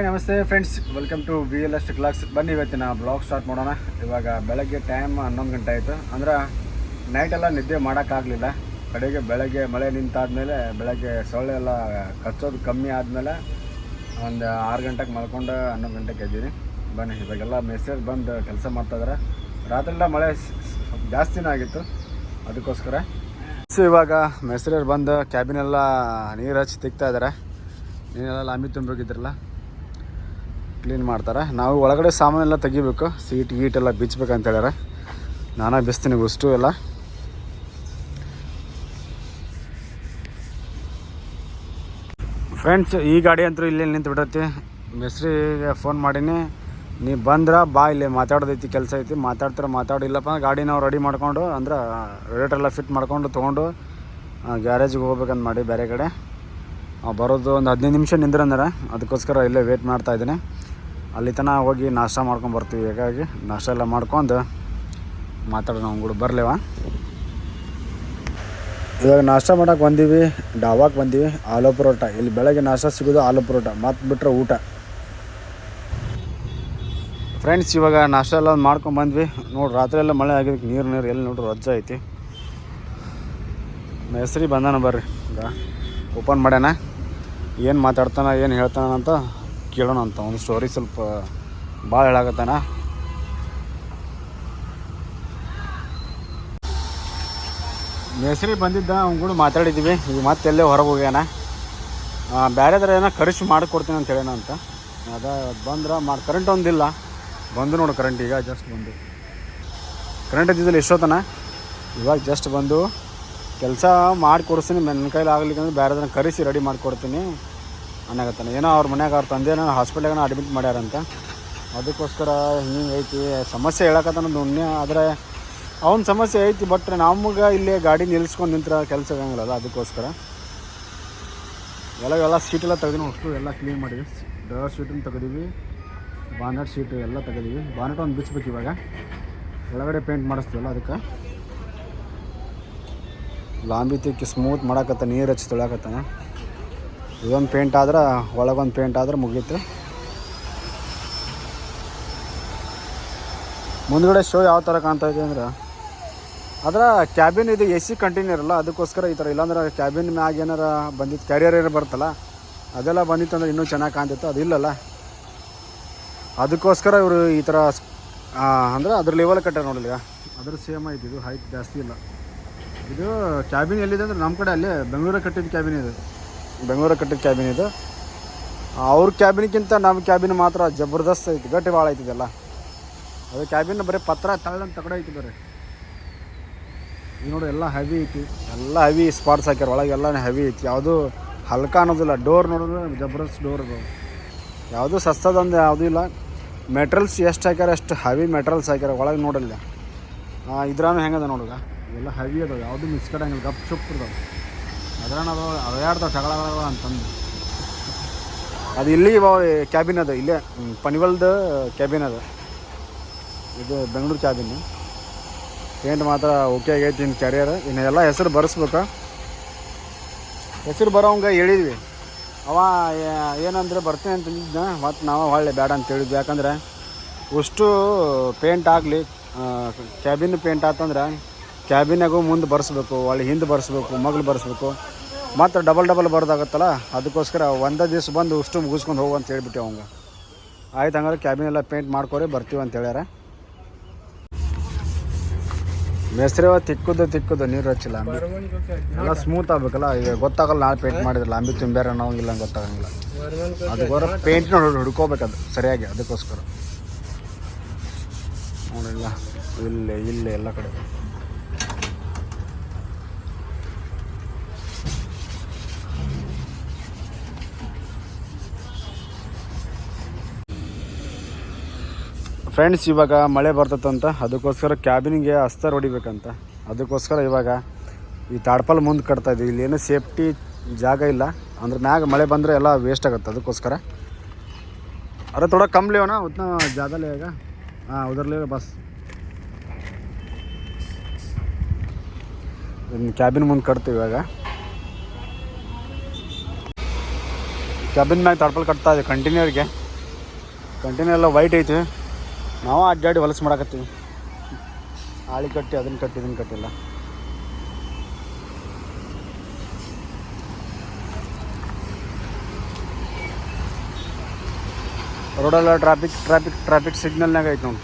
Hi, ನಮಸ್ತೆ friends welcome to V L S clocks ಬನ್ನಿ ಇವತ್ತಿನ ಬ್ಲಾಗ್ ಸ್ಟಾರ್ಟ್ ಮಾಡೋಣ. ಇವಾಗ ಬೆಳಗ್ಗೆ ಟೈಮ್ ಹನ್ನೊಂದು ಗಂಟೆ ಆಯಿತು. ಅಂದ್ರೆ ನೈಟ್ ಎಲ್ಲ ನಿದ್ದೆ ಮಾಡೋಕ್ಕಾಗಲಿಲ್ಲ. ಕಡೆಗೆ ಬೆಳಗ್ಗೆ ಮಳೆ ನಿಂತಾದಮೇಲೆ ಬೆಳಗ್ಗೆ ಸೊಳ್ಳೆ ಎಲ್ಲ ಕಚ್ಚೋದು ಕಮ್ಮಿ ಆದಮೇಲೆ ಒಂದು ಆರು ಗಂಟೆಗೆ ಮಲ್ಕೊಂಡು ಹನ್ನೊಂದು ಗಂಟೆಗೆ ಎದ್ದೀನಿ. ಬನ್ನಿ, ಇವಾಗೆಲ್ಲ ಮೆಸೇಜ್ ಬಂದು ಕೆಲಸ ಮಾಡ್ತಾಯಿದ್ದಾರೆ ರಾತ್ರಿಯೆಲ್ಲ ಮಳೆ ಸ್- ಸ್- ಜಾಸ್ತಿನೇ ಆಗಿತ್ತು. ಅದಕ್ಕೋಸ್ಕರ. ಸೊ ಇವಾಗ ಮೆಸರೇರ್ ಬಂದು ಕ್ಯಾಬಿನೆಲ್ಲ ನೀರು ಹಚ್ಚಿ ತೆಗ್ತಾ ಇದ್ದಾರೆ ನೀರೆಲ್ಲ ಅಂಬಿ ತುಂಬೋಗಿದ್ರಲ್ಲ ಕ್ಲೀನ್ ಮಾಡ್ತಾರೆ. ನಾವು ಒಳಗಡೆ ಸಾಮಾನೆಲ್ಲ ತೆಗಿಬೇಕು. ಸೀಟ್, ಗೀಟ್ ಎಲ್ಲ ಬಿಚ್ಚಬೇಕಂತ ಹೇಳ್ಯಾರ. ನಾನೇ ಬಿಸ್ತೀನಿ ಉಷ್ಟು ಎಲ್ಲ. ಫ್ರೆಂಡ್ಸ್ ಈ ಗಾಡಿ ಅಂತೂ ಇಲ್ಲಿ ನಿಂತು ಬಿಡತ್ತೆ ಮೆಸ್ರಿಗೆ ಫೋನ್ ಮಾಡೀನಿ. ನೀ ಬಂದ್ರೆ ಬಾ, ಇಲ್ಲಿ ಮಾತಾಡೋದೈತಿ, ಕೆಲಸ ಐತಿ. ಮಾತಾಡ್ತಾರೆ ಮಾತಾಡಿಲ್ಲಪ್ಪ ಗಾಡಿ ನಾವು ರೆಡಿ ಮಾಡಿಕೊಂಡು, ಅಂದ್ರೆ ರೇಟೆಲ್ಲ ಫಿಟ್ ಮಾಡ್ಕೊಂಡು, ತೊಗೊಂಡು ಗ್ಯಾರೇಜ್ಗೆ ಹೋಗ್ಬೇಕಂತ ಮಾಡಿ ಬೇರೆ ಕಡೆ. ಬರೋದು ಒಂದು ಹದಿನೈದು ನಿಮಿಷ ನಿಂದ್ರಂದ್ರೆ, ಅದಕ್ಕೋಸ್ಕರ ಇಲ್ಲೇ ವೇಟ್ ಮಾಡ್ತಾ ಇದ್ದೀನಿ. ಅಲ್ಲಿ ತನಕ ಹೋಗಿ ನಾಷ್ಟ ಮಾಡ್ಕೊಂಡು ಬರ್ತೀವಿ. ಹೀಗಾಗಿ ನಾಷ್ಟ ಎಲ್ಲ ಮಾಡ್ಕೊಂಡು ಮಾತಾಡೋಣ ಕೂಡ ಬರಲಿವ? ಇವಾಗ ನಾಷ್ಟ ಮಾಡೋಕೆ ಬಂದೀವಿ ಡಾಬಾಕ್ಕೆ ಬಂದೀವಿ, ಆಲೂ ಪರೋಟ. ಇಲ್ಲಿ ಬೆಳಗ್ಗೆ ನಾಷ್ಟ ಸಿಗೋದು ಆಲೂ ಪರೋಟ ಮತ್ತು ಬಿಟ್ಟರೆ ಊಟ. ಫ್ರೆಂಡ್ಸ್ ಇವಾಗ ನಾಷ್ಟ ಎಲ್ಲ ಮಾಡ್ಕೊಂಡು ಬಂದ್ವಿ. ನೋಡಿ, ರಾತ್ರಿ ಎಲ್ಲ ಮಳೆ ಆಗಿದ್ದಕ್ಕೆ ನೀರು ನೀರು ಎಲ್ಲಿ ನೋಡ್ರಿ ರಜ್ಜ ಐತಿ. ಹೆಸ್ರಿ ಬಂದಾನ ಬರ್ರಿ. ಓಪನ್ ಮಾಡ್ಯಾನ. ಏನು ಮಾತಾಡ್ತಾನ, ಏನು ಹೇಳ್ತಾನ ಅಂತ ಕೇಳೋಣ ಅಂತ ಒಂದು ಸ್ಟೋರಿ ಸ್ವಲ್ಪ ಭಾಳ ಹೇಳಾಕತ್ತಾನ. ಮೇಸ್ರಿ ಬಂದಿದ್ದ, ಅವ್ನ ಕೂಡ ಮಾತಾಡಿದ್ದೀವಿ ಈಗ ಮತ್ತೆ ಎಲ್ಲೇ ಹೊರಗೆ ಹೋಗ್ಯಾನ. ಬೇರೆದ್ರ ಏನೋ ಖರ್ಚು ಮಾಡಿಕೊಡ್ತೀನಿ ಅಂತ ಹೇಳೋಣ ಅಂತ. ಅದ ಬಂದ್ರೆ ಮಾಡಿ ಕರೆಂಟ್ ಒಂದಿಲ್ಲ ಬಂದು ನೋಡು ಕರೆಂಟ್ ಈಗ ಜಸ್ಟ್ ಬಂದು. ಕರೆಂಟ್ ಇದ್ದಿದ್ದಿಲ್ಲ ಎಷ್ಟೊತ್ತನ? ಇವಾಗ ಜಸ್ಟ್ ಬಂದು ಕೆಲಸ ಮಾಡಿ ಕೊಡಿಸ್ತೀನಿ ನನ್ನ ಕೈಲಿ ಆಗ್ಲಿಕ್ಕೆ ಅಂದ್ರೆ ಬೇರೆದನ್ನ ಕರೆಸಿ ರೆಡಿ ಮಾಡಿಕೊಡ್ತೀನಿ. ಅನ್ನಕತ್ತಾನೆ ಏನೋ ಅವ್ರ ಮನ್ಯಾಗ ಅವ್ರ ತಂದೆನೋ ಹಾಸ್ಪಿಟ್ಲಾಗ ಅಡ್ಮಿಟ್ ಮಾಡ್ಯಾರಂತೆ. ಅದಕ್ಕೋಸ್ಕರ ಹಿಂಗೆ ಐತಿ. ಸಮಸ್ಯೆ ಹೇಳಕತ್ತಾನ ಉಣ್ಣೆ ಆದರೆ ಅವ್ನ ಸಮಸ್ಯೆ ಐತಿ ಬಟ್ ನಮಗೆ ಇಲ್ಲಿ ಗಾಡಿ ನಿಲ್ಸ್ಕೊಂಡು ನಿಂತ್ರ ಕೆಲಸ ಆಗಂಗಿಲ್ಲ ಅದಕ್ಕೋಸ್ಕರ. ಎಲ್ಲ ಎಲ್ಲ ಸೀಟೆಲ್ಲ ತೆಗೆದು ಅಷ್ಟು ಎಲ್ಲ ಕ್ಲೀನ್ ಮಾಡಿದ್ವಿ. ಡ್ರೈವರ್ ಸೀಟನ್ನು ತೆಗೆದೀವಿ ಬಾನೆಟ್ ಸೀಟು ಎಲ್ಲ ತೆಗೆದೀವಿ ಬಾನೆಟ್ ಒಂದು ಬಿಚ್ಚಬೇಕು ಇವಾಗ. ಒಳಗಡೆ ಪೇಂಟ್ ಮಾಡಿಸ್ತೀವಲ್ಲ ಅದಕ್ಕೆ. ಲಾಂಬಿ ತಿಕ್ಕಿ ಸ್ಮೂತ್ ಮಾಡಾಕತ್ತ ನೀರು ಹಚ್ಚಿ ತೊಳ್ಯಾಕತ್ತಾನ ಇದೊಂದು ಪೇಂಟ್ ಆದ್ರೆ, ಒಳಗೊಂದು ಪೇಂಟ್ ಆದ್ರೆ ಮುಗೀತು. ಮುಂದ್ಗಡೆ ಶೋ ಯಾವ ಥರ ಕಾಣ್ತಾ ಇದೆ ಅಂದ್ರೆ, ಅದರ ಕ್ಯಾಬಿನ್ ಇದು ಎ ಸಿ ಕಂಟಿನ್ಯೂ ಇರಲ್ಲ, ಅದಕ್ಕೋಸ್ಕರ ಈ ಥರ ಇಲ್ಲಾಂದ್ರೆ ಕ್ಯಾಬಿನ್ ಮ್ಯಾಗ ಏನಾರ ಬಂದಿತ್ತು ಕ್ಯಾರಿಯರ್ ಏನಾರು ಬರ್ತಲ್ಲ ಅದೆಲ್ಲ ಬಂದಿತ್ತು ಅಂದ್ರೆ ಇನ್ನೂ ಚೆನ್ನಾಗಿ ಕಾಣ್ತಿತ್ತು ಅದಿಲ್ಲಲ್ಲ ಅದಕ್ಕೋಸ್ಕರ ಇವರು ಈ ಥರ ಅಂದ್ರೆ ಅದ್ರ ಲೆವೆಲ್ ಕಟ್ಟ ನೋಡಲಿ ಅದ್ರ ಸೇಮ್ ಆಯ್ತು, ಇದು ಹೈಟ್ ಜಾಸ್ತಿ ಇಲ್ಲ. ಇದು ಕ್ಯಾಬಿನ್ ಎಲ್ಲಿದೆ ಅಂದ್ರೆ ನಮ್ಮ ಕಡೆ ಅಲ್ಲೇ ಬೆಂಗಳೂರಿಗೆ ಕಟ್ಟಿದ ಕ್ಯಾಬಿನ್ ಇದು. ಬೆಂಗಳೂರಾಗ ಕಟ್ಟಿದ ಕ್ಯಾಬಿನ್ ಇದು. ಅವ್ರ ಕ್ಯಾಬಿನ್ಗಿಂತ ನಮ್ಮ ಕ್ಯಾಬಿನ್ ಮಾತ್ರ ಜಬರ್ದಸ್ತ್ ಐತಿ, ಗಟ್ಟಿ ಭಾಳ ಐತಿದೆಲ್ಲ ಅದು ಕ್ಯಾಬಿನ್ ಬರೀ ಪತ್ರ ತಳ್ಳಂತ ತಗಡೆ ಐತಿ ಬರೀ. ಈಗ ನೋಡಿ, ಎಲ್ಲ ಹೆವಿ ಐತಿ. ಎಲ್ಲ ಹೆವಿ ಸ್ಪಾಟ್ಸ್ ಹಾಕ್ಯಾರ, ಒಳಗೆ ಎಲ್ಲ ಹೆವಿ ಐತಿ. ಯಾವುದು ಹಲ್ಕ ಅನ್ನೋದಿಲ್ಲ ಡೋರ್ ನೋಡಿದ್ರೆ ಜಬರ್ದಸ್ತ್ ಡೋರ್ ಅದು. ಯಾವುದು ಸಸ್ತದಂದು ಯಾವುದೂ ಇಲ್ಲ. ಮೆಟ್ರಲ್ಸ್ ಎಷ್ಟು ಹಾಕ್ಯಾರ ಎಷ್ಟು ಹೆವಿ ಮೆಟ್ರಲ್ಸ್ ಹಾಕ್ಯಾರ, ಒಳಗೆ ನೋಡಲ್ಲ. ಇದ್ರೂ ಹೆಂಗದ ನೋಡಿದ ಎಲ್ಲ ಹೆವಿ ಅದಾವೆ, ಯಾವುದು ಮಿಸ್ ಹಂಗಿಲ್ಲ ಗಪ್ ಚುಪ್ ಇದಾವೆ ಅದ್ರಾನ ಅದು ಜಗಳಗಳು ಅಂತಂದು. ಅದು ಇಲ್ಲಿ ಕ್ಯಾಬಿನ್ ಅದು, ಇಲ್ಲೇ ಪನಿವಲ್ದು ಕ್ಯಾಬಿನ್ ಅದ. ಇದು ಬೆಂಗಳೂರು ಕ್ಯಾಬಿನ್ ಪೇಂಟ್ ಮಾತ್ರ ಓಕೆ ಆಗೈತಿ ಇನ್ನು ಕ್ಯಾರಿಯರ್ ಇನ್ನು ಎಲ್ಲ ಹೆಸರು ಬರೆಸ್ಬೇಕ. ಹೆಸರು ಬರೋವಂಗೆ ಹೇಳಿದ್ವಿ. ಅವ ಏನಂದ್ರೆ ಬರ್ತೀನಿ ಅಂತಂದಿದ್ದ ಮತ್ತು ನಾವು ಹೊಳ್ಳೆ ಬೇಡ ಅಂತ ಹೇಳಿದ್ವಿ. ಯಾಕಂದ್ರೆ ಅಷ್ಟು ಪೇಂಟ್ ಆಗಲಿ ಕ್ಯಾಬಿನ್ ಪೇಂಟ್ ಆತಂದ್ರೆ ಕ್ಯಾಬಿನಾಗೂ ಮುಂದೆ ಬರ್ಸ್ಬೇಕು ಒಳ್ಳೆ ಹಿಂದೆ ಬರ್ಸ್ಬೇಕು ಮಗ್ಲು ಬರ್ಸ್ಬೇಕು. ಮತ್ತು ಡಬಲ್ ಡಬಲ್ ಬರೋದಾಗತ್ತಲ್ಲ? ಅದಕ್ಕೋಸ್ಕರ ಒಂದೇ ದಿವ್ಸ ಬಂದು ಅಷ್ಟು ಮುಗಿಸ್ಕೊಂಡು ಹೋಗು ಅಂತ ಹೇಳ್ಬಿಟ್ಟು ಅವಂಗ. ಆಯ್ತು ಹಂಗಾದ್ರೆ ಕ್ಯಾಬಿನ್ ಎಲ್ಲ ಪೇಂಟ್ ಮಾಡ್ಕೊರಿ, ಬರ್ತೀವಿ ಅಂತ ಹೇಳ್ಯಾರ. ಮೇಸ್ತ್ರಿವ ತಿಕ್ಕುದು ತಿಕ್ಕುದು, ನೀರು ಹಚ್ಚಿಲ್ಲ ಅಂಬಿ ಎಲ್ಲ ಸ್ಮೂತ್ ಆಗ್ಬೇಕಲ್ಲ, ಈಗ ಗೊತ್ತಾಗಲ್ಲ ನಾಳೆ ಪೇಂಟ್ ಮಾಡಿದ್ರಲ್ಲ, ಅಂಬಿ ತುಂಬ್ಯಾರ ನಾವು ಇಲ್ಲ ಗೊತ್ತಾಗಂಗಿಲ್ಲ. ಅದಕ್ಕೋಸ್ಕರ ಪೇಂಟ್ನ ಹುಡ್ಕೋಬೇಕದು, ಸರಿಯಾಗಿ, ಅದಕ್ಕೋಸ್ಕರ. ನೋಡಿಲ್ಲ ಇಲ್ಲೇ ಇಲ್ಲೇ ಎಲ್ಲ ಕಡೆ. ಫ್ರೆಂಡ್ಸ್ ಇವಾಗ ಮಳೆ ಬರ್ತದಂತ, ಅದಕ್ಕೋಸ್ಕರ ಕ್ಯಾಬಿನ್ಗೆ ಅಸ್ತರ್ ಹೊಡಿಬೇಕಂತ. ಅದಕ್ಕೋಸ್ಕರ ಇವಾಗ ಈ ತಾಡ್ಪಲ್ ಮುಂದೆ ಕಟ್ತಾ ಇದ್ದೀವಿ. ಏನೂ ಸೇಫ್ಟಿ ಜಾಗ ಇಲ್ಲ. ಅಂದ್ರೆ ಮ್ಯಾಗ ಮಳೆ ಬಂದರೆ ಎಲ್ಲ ವೇಸ್ಟ್ ಆಗುತ್ತೆ. ಅದಕ್ಕೋಸ್ಕರ. ಅರೆ, ತೋಡ ಕಮ್ ಲೇವನ ಉತ್ನ ಜಾಗಲೇ ಈಗ. ಹಾಂ, ಉದರ್ಲೇ ಬಸ್. ಕ್ಯಾಬಿನ್ ಮುಂದೆ ಕಟ್ತೀವಿ ಇವಾಗ. ಕ್ಯಾಬಿನ್ ಮ್ಯಾಗ ತಾಡ್ಪಲ್ ಕಟ್ತಾ ಇದೆ ಕಂಟಿನ್ಯೂ ಕಂಟಿನ್ಯೂ ಎಲ್ಲ ವೈಟ್ ಐತಿ. ನಾವು ಅಡ್ಡಾಡಿ ಹೊಲಸು ಮಾಡಾಕತ್ತೀವಿ. ಆಳಿ ಕಟ್ಟಿ, ಅದನ್ನು ಕಟ್ಟಿ, ಇದನ್ನ ಕಟ್ಟಿಲ್ಲ ರೋಡೆಲ್ಲ ಟ್ರಾಫಿಕ್ ಟ್ರಾಫಿಕ್ ಟ್ರಾಫಿಕ್ ಸಿಗ್ನಲ್ನಾಗ ಐತೆ ನೋಡಿ.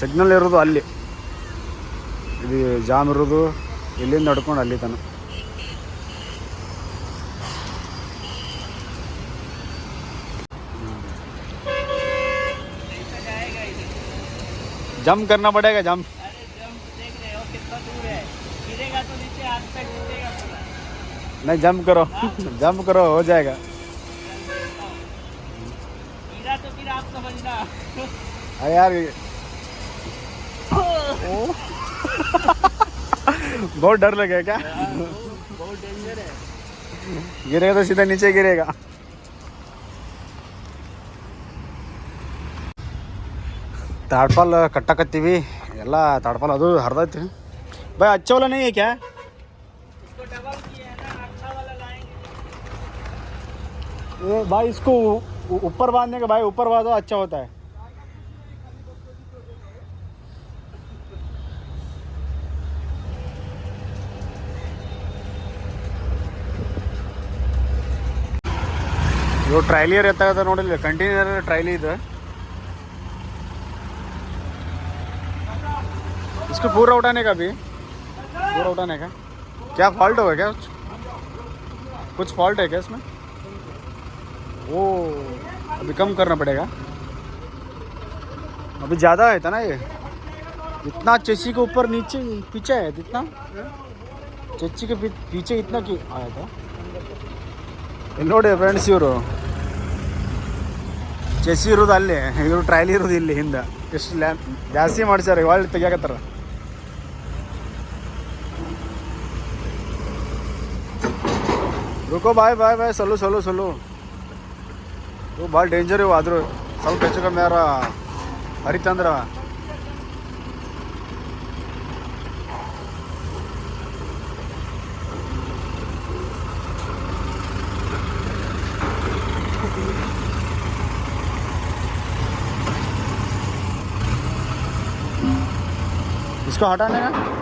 ಸಿಗ್ನಲ್ ಇರೋದು ಅಲ್ಲಿ. ಇದು ಜಾಮ್ ಇರೋದು, ಇಲ್ಲಿಂದ ನಡ್ಕೊಂಡು ಅಲ್ಲಿ ತನಕ जंप करना पड़ेगा जंप। अरे जंप देख रहे हो कितना दूर है। गिरेगा तो नीचे हाथ तक गिरेगा पूरा। नहीं जंप करो। जंप करो हो जाएगा। तो फिर आप समझना अरे यार ओ। बहुत डर लगेगा क्या? बहुत डेंजर है। गिरेगा तो सीधा नीचे गिरेगा। ತಾಡ್ಪಾಲ್ ಕಟ್ಟಕತ್ತೀವಿ ಎಲ್ಲ ತಾಡ್ಪಾಲ್ ಅದು ಹರಿದೈತಿ ಬೈ ಅಚ್ಚವಲ್ಲ ನೀ ಕ್ಯಾ इसको डबल किए है ना अच्छा वाला लाएंगे ये भाई इसको उ- उ- ऊपर बांधने का भाई ऊपर बांधो अच्छा होता है ಇವು ಟ್ರೈಲಿಯರ್ ಎತ್ತಾಗದ ನೋಡಿಲ್ಲ ಕಂಟೈನರ್ ಟ್ರೈಲಿ ಇದೆ इसको पूरा उठाने का भी पूरा उठाने का क्या फॉल्ट होगा क्या कुछ कुछ फॉल्ट है क्या इसमें वो अभी कम करना पड़ेगा अभी ज़्यादा है था ना ये इतना चेसी के ऊपर नीचे पीछे है इतना चच्ची के पी- पीछे इतना क्यों आया था ಇಲ್ಲಿ ನೋಡಿ ಫ್ರೆಂಡ್ಸ್ ಇವರು ಚೆಸ್ ಇರೋದು ಅಲ್ಲೇ ಇವರು ಟ್ರೈಲ್ ಇರೋದು ಇಲ್ಲಿ ಹಿಂದೆ ಎಷ್ಟು ಲ್ಯಾ ಜಾಸ್ತಿ ಮಾಡ್ಸ್ಯಾರ ಒಳ್ಳೆ ತೆಗಿಯಾಕತ್ತಾರ रुको ಬಾಯ್ ಬಾಯ್ ಬಾಯ್ ಸಲ್ಲು ಸಲ್ಲು ಸಲ್ಲು ಇವು ಭಾಳ ಡೇಂಜರ್ ಇವು ಆದರೂ ಸ್ವಲ್ಪ ಹೆಚ್ಚು ಕಮ್ಮಿ ಯಾರ ಹರಿತಂದ್ರ इसको हटाने का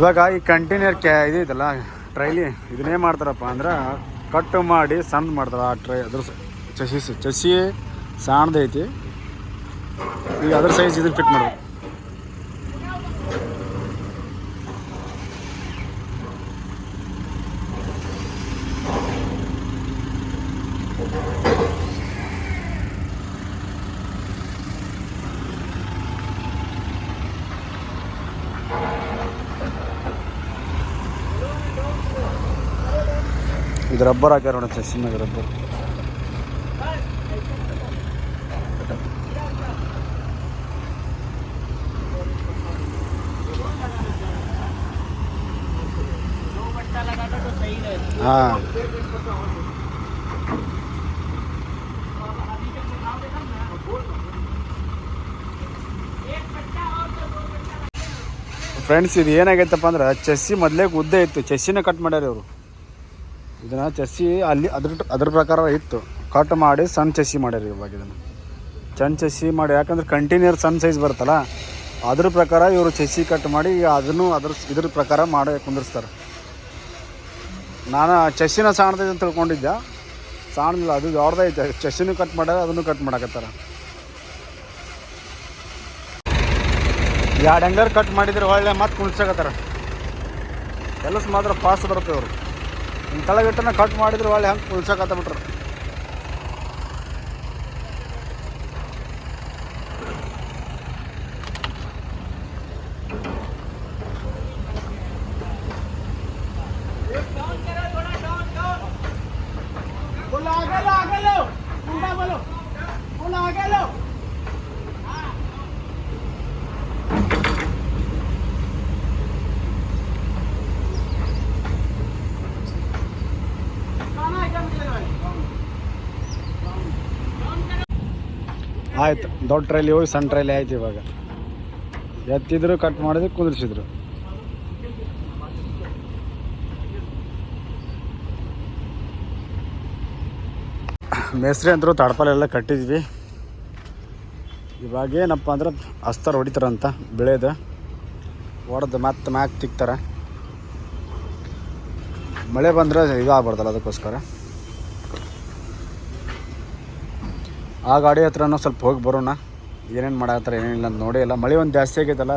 ಇವಾಗ ಈ ಕಂಟೈನರ್ ಕ್ಯಾ ಇದೈತಲ್ಲ ಟ್ರೈಲಿ ಇದನ್ನೇ ಮಾಡ್ತಾರಪ್ಪ ಅಂದ್ರೆ ಕಟ್ ಮಾಡಿ ಸಣ್ಣ ಮಾಡ್ತಾರೆ ಆ ಟ್ರೈ ಅದ್ರ ಚಸಿ ಚಸಿ ಸಣ್ಣದೈತಿ ಈಗ ಅದ್ರ ಸೈಜ್ ಇದನ್ನ ಫಿಟ್ ಮಾಡೋದು ಇದು ರಬ್ಬರ್ ಹಾಕ್ಯಾರ ನೋಡಿ ಚಸ್ಸಿನ ರಬ್ಬರ್. ಹಾ. ಫ್ರೆಂಡ್ಸ್ ಇದು ಏನಾಗೈತಪ್ಪ ಅಂದ್ರೆ ಚಸ್ಸಿ ಮೊದಲೇ ಗುದ್ದೆ ಇತ್ತು. ಚಸ್ಸಿನ ಕಟ್ ಮಾಡ್ಯಾರ ಇವರು. ಇದನ್ನ ಚಸ್ಸಿ ಅಲ್ಲಿ ಅದ್ರ ಅದ್ರ ಪ್ರಕಾರ ಇತ್ತು. ಕಟ್ ಮಾಡಿ ಸಣ್ಣ ಚಸಿ ಮಾಡ್ಯಾರ ಇವಾಗ ಇದನ್ನು. ಸಣ್ಣ ಚಸಿ ಮಾಡಿ, ಯಾಕಂದ್ರೆ ಕಂಟಿನ್ಯೂರ್ ಸಣ್ಣ ಸೈಜ್ ಬರುತ್ತಲ್ಲ, ಅದ್ರ ಪ್ರಕಾರ ಇವರು ಚಸಿ ಕಟ್ ಮಾಡಿ ಅದನ್ನು ಅದ್ರ ಇದ್ರ ಪ್ರಕಾರ ಮಾಡಿ ಕುಂದಿರ್ಸ್ತಾರೆ. ನಾನು ಚಸ್ಸಿನ ಸಾಣದೈತೆ ಅಂತ ತಿಳ್ಕೊಂಡಿದ್ದೆ. ಸಾಣದಿಲ್ಲ ಅದು ದೊಡ್ಡದೈತೆ. ಚಸಿನೂ ಕಟ್ ಮಾಡ್ಯಾರ, ಅದನ್ನು ಕಟ್ ಮಾಡಕತ್ತಾರ. ಎರಡು ಹೆಂಗಾರು ಕಟ್ ಮಾಡಿದ್ರೆ ಒಳ್ಳೆ ಮತ್ತೆ ಕುಣಿಸಕತ್ತಾರ ಕೆಲಸ ಮಾತ್ರ ಫಾಸ್ಟ್ ಬರುತ್ತೆ ಅವರು ಕೆಳಗಿಟ್ಟನ ಕಟ್ ಮಾಡಿದ್ರೆ ಒಳ್ಳೆ ಹೆಂಗೆ ಉಳ್ಸಕತ್ತ ಬಿಟ್ರು ದೊಡ್ಡ ಟ್ರೈಲಿ ಹೋಗಿ ಸಣ್ಣ ಟ್ರೈಲಿ ಆಯ್ತು ಇವಾಗ. ಎತ್ತಿದ್ರು, ಕಟ್ ಮಾಡಿದ್ರು, ಕುದುರಿಸಿದ್ರು. ಮೇಸ್ತ್ರಿ ಅಂತರೂ ತಡಪಾಲೆಲ್ಲ ಕಟ್ಟಿದ್ವಿ. ಇವಾಗ ಏನಪ್ಪ ಅಂದ್ರೆ ಅಸ್ತರ್ ಹೊಡಿತಾರಂತ, ಬೆಳೆದು. ಹೊಡೆದು ಮತ್ತೆ ಮ್ಯಾಕ್ ತಿಕ್ತಾರೆ. ಮಳೆ ಬಂದರೆ ಇದು ಆಗ್ಬಾರ್ದಲ್ಲ ಅದಕ್ಕೋಸ್ಕರ. ಆ ಗಾಡಿ ಹತ್ರನೂ ಸ್ವಲ್ಪ ಹೋಗಿ ಬರೋಣ ಏನೇನು ಮಾಡತ್ತಾರೆ ಏನೇನಿಲ್ಲ ಅಂತ ನೋಡಿ ಇಲ್ಲ ಮಳೆ ಒಂದು ಜಾಸ್ತಿ ಆಗೈತಲ್ಲ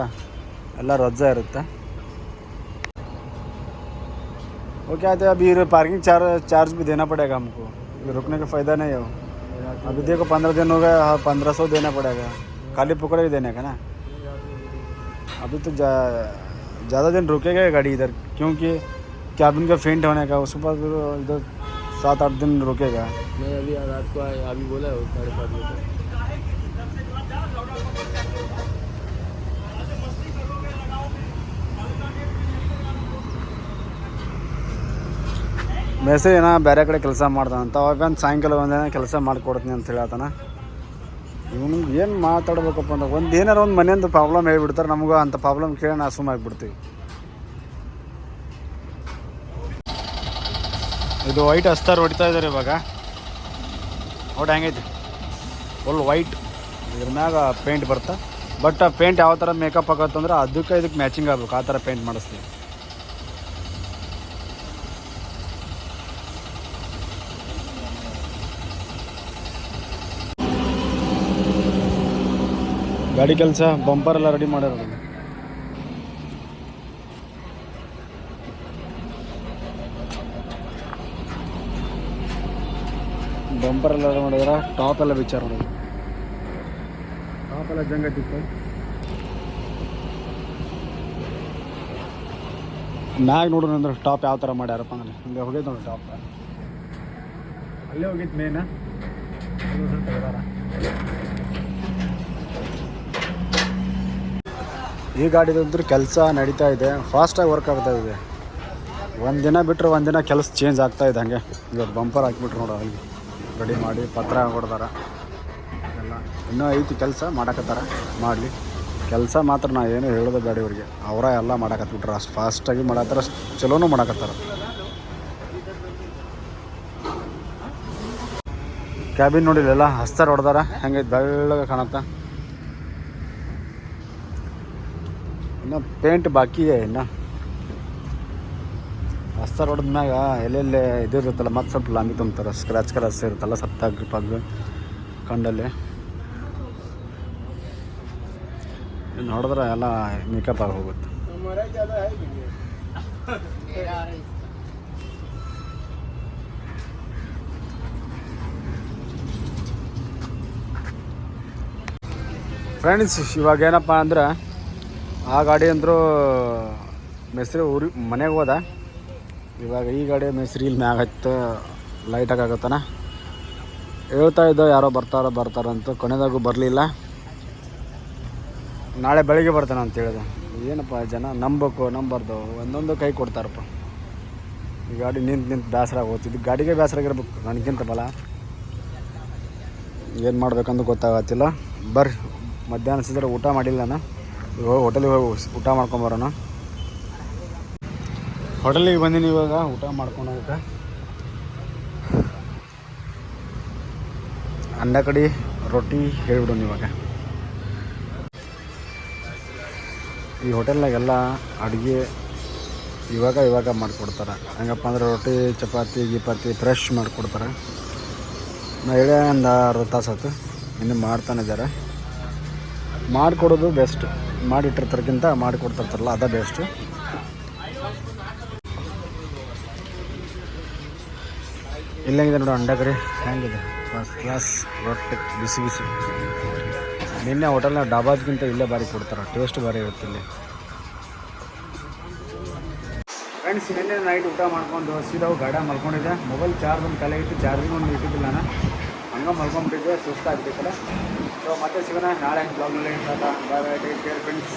ಎಲ್ಲ ರಜ್ಜಾ ಇರುತ್ತೆ ओके आते अभी पार्किंग चार्ज चार्ज भी देना पड़ेगा हमको ये रुकने का फ़ायदा नहीं है वो अभी देखो पंद्रह दिन हो गए हाँ पंद्रह सौ देना पड़ेगा खाली पकड़े ही देने का ना अभी तो जा ज़्यादा दिन रुकेगा ये गाड़ी इधर क्योंकि कैबिन का फेंट होने का उसके बाद फिर इधर सात आठ दिन रुकेगा नहीं अभी रात को आए अभी बोला है वो साढ़े सात बजे ಮೆಸೆ ಏನೋ ಬೇರೆ ಕಡೆ ಕೆಲಸ ಮಾಡ್ತಾನಂತ ಅವಾಗ ಸಾಯಂಕಾಲ ಒಂದಿನ ಕೆಲಸ ಮಾಡಿಕೊಡ್ತೀನಿ ಅಂತ ಹೇಳತ್ತಾನ ಇವನು ಏನು ಮಾತಾಡ್ಬೇಕಪ್ಪ ಅಂದ್ರೆ ಒಂದು ಏನಾರ ಒಂದು ಮನೆಯಿಂದ ಪ್ರಾಬ್ಲಮ್ ಹೇಳ್ಬಿಡ್ತಾರೆ ನಮಗೂ ಅಂಥ ಪ್ರಾಬ್ಲಮ್ ಕೇಳಿ ನಾ ಸುಮ್ಮ ಆಗಿಬಿಡ್ತೀವಿ ಇದು ವೈಟ್ ಅಸ್ತಾರ್ ಹೊಡಿತಾ ಇದ್ದಾರೆ ಇವಾಗ. ನೋಡಿ ಹೆಂಗೈತಿ. ಫುಲ್ ವೈಟ್ ಇದ್ರ ಮ್ಯಾಗ ಪೇಂಟ್ ಬರ್ತಾ ಬಟ್ ಆ ಪೇಂಟ್ ಯಾವ ಥರ ಮೇಕಪ್ ಆಗತ್ತಂದ್ರೆ ಅದಕ್ಕೆ ಇದಕ್ಕೆ ಮ್ಯಾಚಿಂಗ್ ಆಗ್ಬೇಕು. ಆ ಥರ ಪೇಂಟ್ ಮಾಡಿಸ್ತೀವಿ. ಗಾಡಿ ಕೆಲಸ ಬಂಪರ್ ಎಲ್ಲ ರೆಡಿ ಮಾಡ್ಯಾರ ಅವ್ರು. ಬಂಪರ್ ಎಲ್ಲ ಮಾಡಿದ್ರ ಟಾಪ್ ಎಲ್ಲ ವಿಚಾರ ನೋಡಿ. ಟಾಪ್ ಎಲ್ಲ ಜಂಗಟ್ಟಿತ್ತು ಮ್ಯಾಗ ನೋಡೋಣ ಅಂದ್ರೆ ಟಾಪ್ ಯಾವ ಥರ ಮಾಡ್ಯಾರಪ್ಪ ಅಂದ್ರೆ? ಹಿಂಗೆ ಹೋಗೈತೆ ನೋಡಿ ಟಾಪ್ ಅಲ್ಲೇ ಹೋಗಿದ್ದು ಮೇನ ಈ ಗಾಡಿದಂತೂ ಕೆಲಸ ನಡೀತಾ ಇದೆ. ಫಾಸ್ಟಾಗಿ ವರ್ಕ್ ಆಗ್ತಾ ಇದೆ. ಒಂದಿನ ದಿನ ಬಿಟ್ಟರೆ ಒಂದಿನ ದಿನ ಕೆಲಸ ಚೇಂಜ್ ಆಗ್ತಾ ಇದೆ ಹಂಗೆ. ಇವತ್ತು ಬಂಪರ್ ಹಾಕಿಬಿಟ್ರು ನೋಡೋ ಅಲ್ಲಿ ರೆಡಿ ಮಾಡಿ ಪತ್ರ ಹೊಡ್ದಾರ ಎಲ್ಲ. ಇನ್ನೂ ಐತಿ ಕೆಲಸ ಮಾಡಕತ್ತಾರ. ಮಾಡಲಿ. ಕೆಲಸ ಮಾತ್ರ ನಾ ಏನು ಹೇಳೋದು ಬೇಡ ಇವ್ರಿಗೆ. ಅವರ ಎಲ್ಲ ಮಾಡಕತ್ಬಿಟ್ರೆ. ಅಷ್ಟು ಫಾಸ್ಟಾಗಿ ಮಾಡತ್ತಾರ ಅಷ್ಟು ಚಲೋನು ಮಾಡಕತ್ತಾರ. ಕ್ಯಾಬಿನ್ ನೋಡಿಲ್ಲ ಹಸ್ತಾರ ಹೊಡ್ದಾರ. ಹೆಂಗೆ ಬೆಳ್ಳಗೆ ಕಾಣತ್ತ. ಇನ್ನು ಪೇಂಟ್ ಬಾಕಿ ಇದೆ ಇನ್ನು. ಅಸ್ತರ್ ಹೊಡೆದ ಮ್ಯಾಗ ಎಲ್ಲೆಲ್ಲೇ ಇದಿರುತ್ತಲ್ಲ ಮತ್ತೆ ಸ್ವಲ್ಪ ಲಾಂಗಿ ತುಂಬ್ತಾರೆ ಸ್ಕ್ರ್ಯಾಚ್ ಕ್ರಾಸ್ ಇರುತ್ತಲ್ಲ ಸತ್ತ ಪಗ್ ಕಂಡಲ್ಲಿ. ನೋಡಿದ್ರೆ ಎಲ್ಲ ಮೇಕಪ್ ಆಗಿ ಹೋಗುತ್ತೆ. ಫ್ರೆಂಡ್ಸ್ ಇವಾಗ ಏನಪ್ಪ ಅಂದ್ರೆ, ಆ ಗಾಡಿ ಅಂದರೂ ಮೆಸ್ರಿ ಊರಿ ಮನೆಗೆ ಹೋದ. ಇವಾಗ ಈ ಗಾಡಿ ಮೆಸ್ರಿಲ್ ಮ್ಯಾಗ ಹತ್ತ ಲೈಟಾಗಿ ಆಗತ್ತಾನ ಹೇಳ್ತಾ ಇದ್ದ ಯಾರೋ ಬರ್ತಾರ ಬರ್ತಾರಂತ ಕೊನೆದಾಗೂ ಬರಲಿಲ್ಲ. ನಾಳೆ ಬೆಳಿಗ್ಗೆ ಬರ್ತಾನೆ ಅಂತ ಹೇಳಿದೆ. ಏನಪ್ಪ ಜನ, ನಂಬಕು, ನಂಬಾರ್ದು, ಒಂದೊಂದು ಕೈ ಕೊಡ್ತಾರಪ್ಪ. ಈ ಗಾಡಿ ನಿಂತು ನಿಂತು ಬೇಸರ ಆಗೋತಿದ್ದು ಗಾಡಿಗೆ ಬೇಸರ ಆಗಿರ್ಬೇಕು, ನನಗಿಂತ ಬಲ. ಏನು ಮಾಡ್ಬೇಕಂತ ಗೊತ್ತಾಗತ್ತಿಲ್ಲ. ಬರ್ರಿ, ಮಧ್ಯಾಹ್ನ ಸಿದ್ರೆ ಊಟ ಮಾಡಿಲ್ಲ ನಾನು. ಇವಾಗ ಹೋಟೆಲಿಗೆ ಹೋಗಿ ಊಟ ಮಾಡ್ಕೊಂಬರೋಣ ಹೋಟೆಲಿಗೆ ಬಂದೀನಿ ಇವಾಗ, ಊಟ ಮಾಡ್ಕೊಂಡು ಹೋಗಕ್ಕೆ ಅಂಡ ಕಡಿ ರೊಟ್ಟಿ ಹೇಳ್ಬಿಡೋಣ ಇವಾಗ ಈ ಹೋಟೆಲ್ನಾಗೆಲ್ಲ ಅಡುಗೆ ಇವಾಗ ಇವಾಗ ಮಾಡಿಕೊಡ್ತಾರೆ. ಹೆಂಗಪ್ಪ ಅಂದ್ರೆ ರೊಟ್ಟಿ, ಚಪಾತಿ, ಗಿಪಾತಿ ಫ್ರೆಶ್ ಮಾಡಿಕೊಡ್ತಾರೆ. ನಾ ಹೇಳೇ ಒಂದು ಅರ್ಧ ತಾಸು ಆಯ್ತು ಇನ್ನು ಮಾಡ್ತಾನೆ ಇದ್ದಾರೆ ಮಾಡಿಕೊಡೋದು ಬೆಸ್ಟ್ ಮಾಡಿಟ್ಟಿರ್ತಾರಕ್ಕಿಂತ ಮಾಡಿಕೊಡ್ತಿರ್ತಾರಲ್ಲ, ಅದೇ ಬೆಸ್ಟು ಇಲ್ಲಂಗಿದೆ ನೋಡು ಅಂಡ ಕರಿ ಹೆಂಗಿದೆ ಫಸ್ಟ್ ಕ್ಲಾಸ್, ರೊಟ್ಟಿ, ಬಿಸಿ ಬಿಸಿ. ನಿನ್ನೆ ಹೋಟೆಲ್ನ ಡಾಬಾಜ್ಗಿಂತ ಇಲ್ಲೇ ಬಾರಿ ಕೊಡ್ತಾರೆ. ಟೇಸ್ಟ್ ಭಾರಿ ಇರುತ್ತೆ ಇಲ್ಲಿ. ಫ್ರೆಂಡ್ಸ್ ನಿನ್ನೆ ನೈಟ್ ಊಟ ಮಾಡ್ಕೊಂಡು ಸೀದಾ ಗಾಡ ಮಲ್ಕೊಂಡಿದ್ದೆ. ಮೊಬೈಲ್ ಚಾರ್ಜ್ ಒಂದು ತಲೆ ಇಟ್ಟು ಚಾರ್ಜಿಂಗ್ ಒಂದು ಇಟ್ಟಿದ್ದಿಲ್ಲ ನಾನು. ಹಂಗೆ ಮಲ್ಕೊಂಡ್ಬಿಟ್ಟಿದ್ದೆ ಸುಸ್ತಾಗ್ಬೇಕಲ್ಲ ಸೊ ಮತ್ತೆ ಸಿಗೋಣ ನಾಳೆ ಬ್ಲಾಗ್ನಲ್ಲಿ ಬಾಯ್ ಟೇಕ್ ಕೇರ್ ಫ್ರೆಂಡ್ಸ್